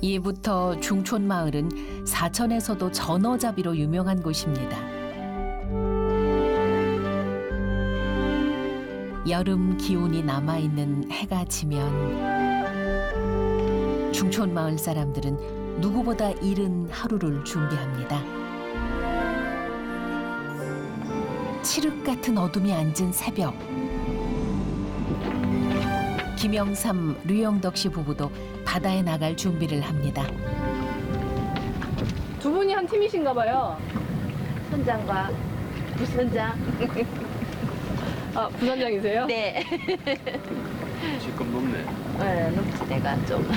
이부터 중촌 마을은 사천에서도 전어잡이로 유명한 곳입니다. 여름 기운이 남아 있는 해가 지면 중촌 마을 사람들은 누구보다 이른 하루를 준비합니다. 칠흑 같은 어둠이 앉은 새벽. 김영삼, 류영덕 씨 부부도 바다에 나갈 준비를 합니다. 두 분이 한 팀이신가 봐요. 선장과 부선장. 아, 부선장이세요? 네. 지금 높네. 네, 높지 내가 좀.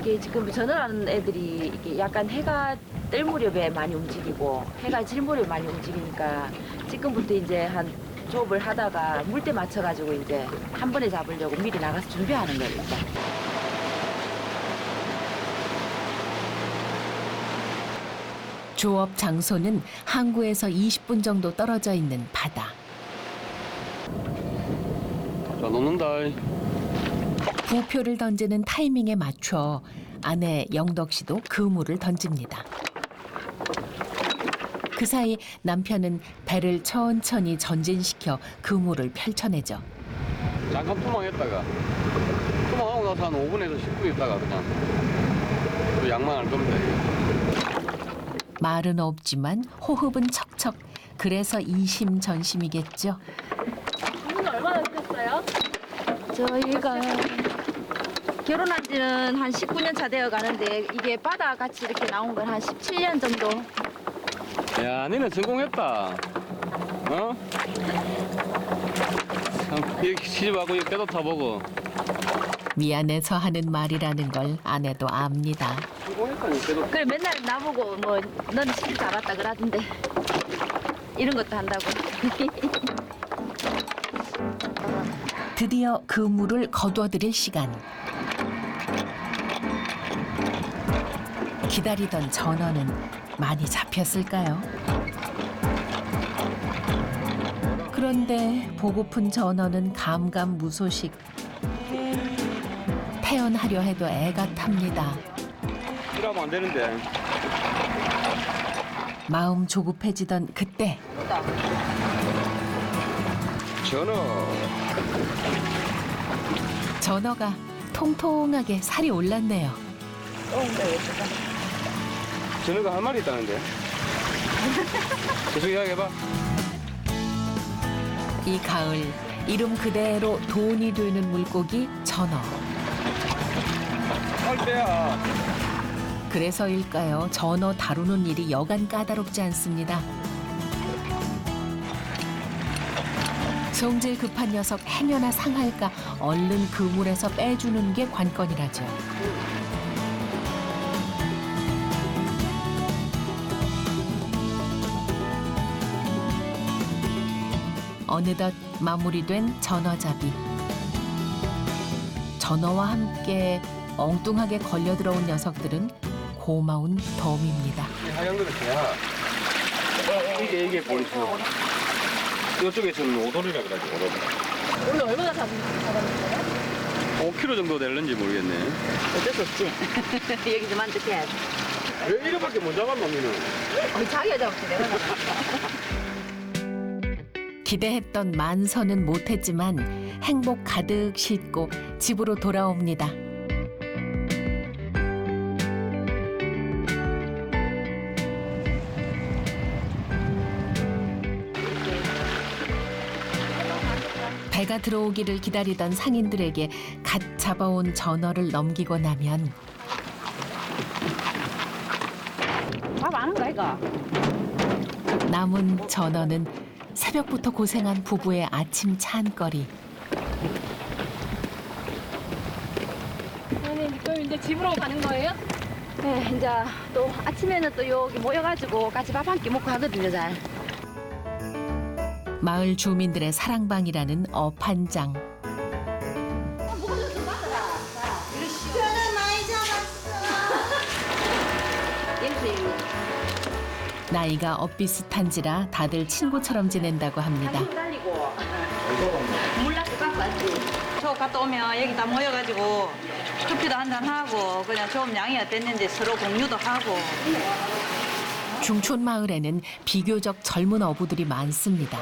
이게 지금 전화하는 애들이 이게 약간 해가 뜰 무렵에 많이 움직이고 해가 질 무렵에 많이 움직이니까 지금부터 이제 한 조업을 하다가 물때 맞춰가지고 이제 한 번에 잡으려고 미리 나가서 준비하는 거예요. 일단. 조업 장소는 항구에서 20분 정도 떨어져 있는 바다. 자, 놓는다. 부표를 던지는 타이밍에 맞춰 아내 영덕 씨도 그물을 던집니다. 그 사이 남편은 배를 천천히 전진시켜 그물을 펼쳐내죠. 잠깐 투망했다가. 투망하고 나서 한 5분에서 10분 있다가 그냥 또 양망할 겁니다. 이거. 말은 없지만 호흡은 척척. 그래서 이심전심이겠죠. 두 분은 얼마나 되셨어요? 저희가 결혼한 지는 한 19년 차 되어 가는데 이게 바다 같이 이렇게 나온 건 한 17년 정도. 야, 너는 성공했다. 어? 참, 이렇게 시집하고 이렇게 빼도 타보고. 미안해서 하는 말이라는 걸 아내도 압니다. 성공했다니, 빼도. 그래 맨날 나보고 뭐 너는 시집 잡았다 그러던데 이런 것도 한다고. 드디어 그 물을 거둬들일 시간. 기다리던 전어는 많이 잡혔을까요? 그런데 보고픈 전어는 감감무소식. 태연하려 해도 애가 탑니다. 이러면 안 되는데. 마음 조급해지던 그때 전어. 전어가 통통하게 살이 올랐네요. 전어가 한 마리 있다는데. 계속 이야기해봐. 이 가을 이름 그대로 돈이 되는 물고기 전어. 할 때야. 그래서일까요? 전어 다루는 일이 여간 까다롭지 않습니다. 성질 급한 녀석 행여나 상할까 얼른 그물에서 빼주는 게 관건이라죠. 어느덧 마무리된 전어잡이. 전어와 함께 엉뚱하게 걸려 들어온 녀석들은 고마운 덤입니다. 이 하얀 거는 개야. 이게 이게 보리수. 이쪽에서는 오돌이라 그러지 오돌. 오늘 얼마나 잡, 잡았는데요? 5kg 정도 될는지 모르겠네. 어쩔 수 없지. 여기 좀 앉을게. 왜 이렇게 못 잡았노 니는? 어, 자기가 잡았지 내가 잡았어. 기대했던 만선은 못했지만 행복 가득 싣고 집으로 돌아옵니다. 배가 들어오기를 기다리던 상인들에게 갓 잡아온 전어를 넘기고 나면 밥 아는 거 이거? 남은 전어는 새벽부터 고생한 부부의 아침 찬거리. 선생님, 그럼 이제 집으로 가는 거예요? 네, 이제 또 아침에는 또 여기 모여가지고 같이 밥 한 끼 먹고 하거든요, 잘. 마을 주민들의 사랑방이라는 어판장. 나이가 엇비슷한지라 다들 친구처럼 지낸다고 합니다. 갖고 왔지. 저 갔다 오면 여기 다 모여가지고 커피도 한잔 하고 그냥 좀 양이 어땠는지 서로 공유도 하고 중촌 마을에는 비교적 젊은 어부들이 많습니다.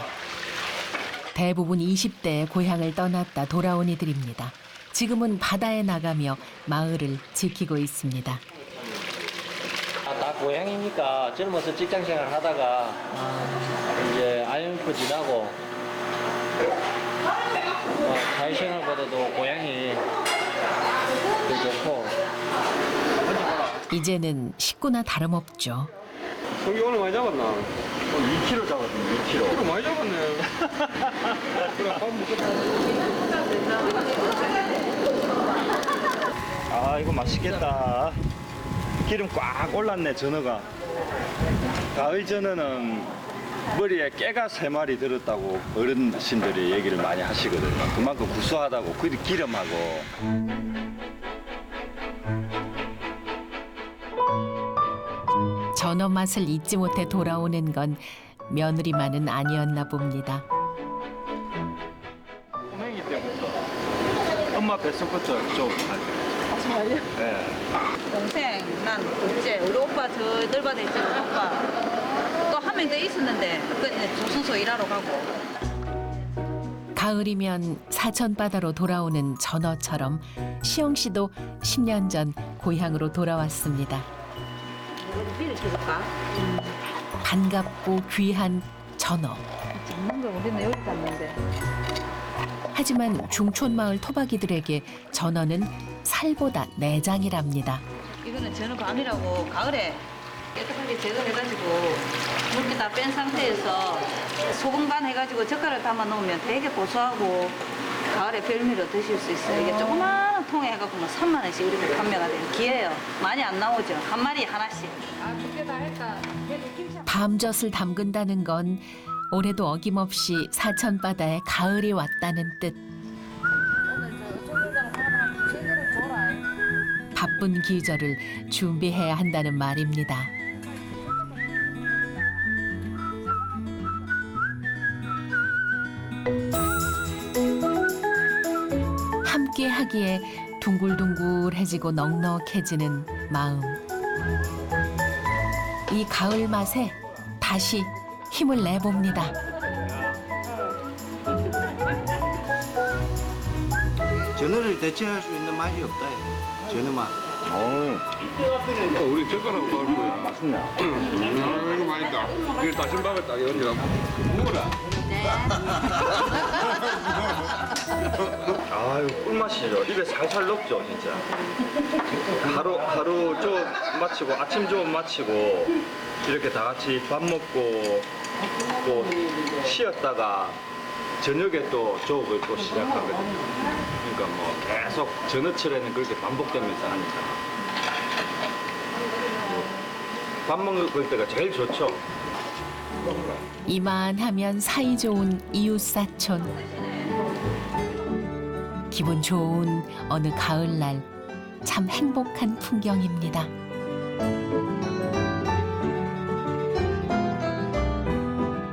대부분 20대에 고향을 떠났다 돌아온 이들입니다. 지금은 바다에 나가며 마을을 지키고 있습니다. 아, 다 고향이니까 젊어서 직장 생활 하다가 이제 IMF 지나고 어, 사회생활보다도 고향이 더 좋고 이제는 식구나 다름없죠. 성기 오늘 많이 잡았나? 2kg 잡았습니다. 2kg. 이거 많이 잡았네. 그래, 밥 먹고 아 이거 맛있겠다 기름 꽉 올랐네 전어가. 가을 전어는 머리에 깨가 세 마리 들었다고 어르신들이 얘기를 많이 하시거든요. 그만큼 구수하다고 그 기름하고. 전어 맛을 잊지 못해 돌아오는 건 며느리만은 아니었나 봅니다. 꼬맹이 때부터 엄마 뱃속부터 좀 정말요? 네. 동생 난 둘째 우리 오빠 저 널바다 있잖아 오빠 또 한 명 더 있었는데 그 조선소 일하러 가고 가을이면 사천 바다로 돌아오는 전어처럼 시영 씨도 10년 전 고향으로 돌아왔습니다. 반갑고 귀한 전어. 먹는 거 우리는 여기 갔는데 하지만 중촌 마을 토박이들에게 전어는 살보다 내장이랍니다. 이거는 전어 밤이라고 가을에 깨끗하게 제거해가지고 물기 다 뺀 상태에서 소금 간 해가지고 젓갈을 담아 놓으면 되게 고소하고 가을에 별미로 드실 수 있어요. 이게 조그마한 통에 해갖고 뭐 3만 원씩 이렇게 판매가 돼요. 기회예요. 많이 안 나오죠. 한 마리 하나씩. 아, 그때 다 할까? 밤젖을 담근다는 건 올해도 어김없이 사천 바다에 가을이 왔다는 뜻. 바쁜 기절을 준비해야 한다는 말입니다. 함께 하기에 둥글둥글해지고 넉넉해지는 마음. 이 가을 맛에 다시 힘을 내봅니다. 전어를 대체할 수 있는 맛이 없다. 전어 맛. 우리 젓가락 먹을 거야. 맛있네 음, 이거 맛있다. 이게 다진밥에 딱 얹어갖고. 먹어라. 아유 꿀맛이죠 입에 살살 녹죠 진짜. 하루 하루 좀 마치고 아침 좀 마치고 이렇게 다 같이 밥 먹고 또 쉬었다가 저녁에 또 조업을 또 시작하거든요. 그러니까 뭐 계속 전어철에는 그렇게 반복되면서 하니까. 밥 먹을 때가 제일 좋죠 이만하면 사이 좋은 이웃 사촌. 기분 좋은 어느 가을날 참 행복한 풍경입니다.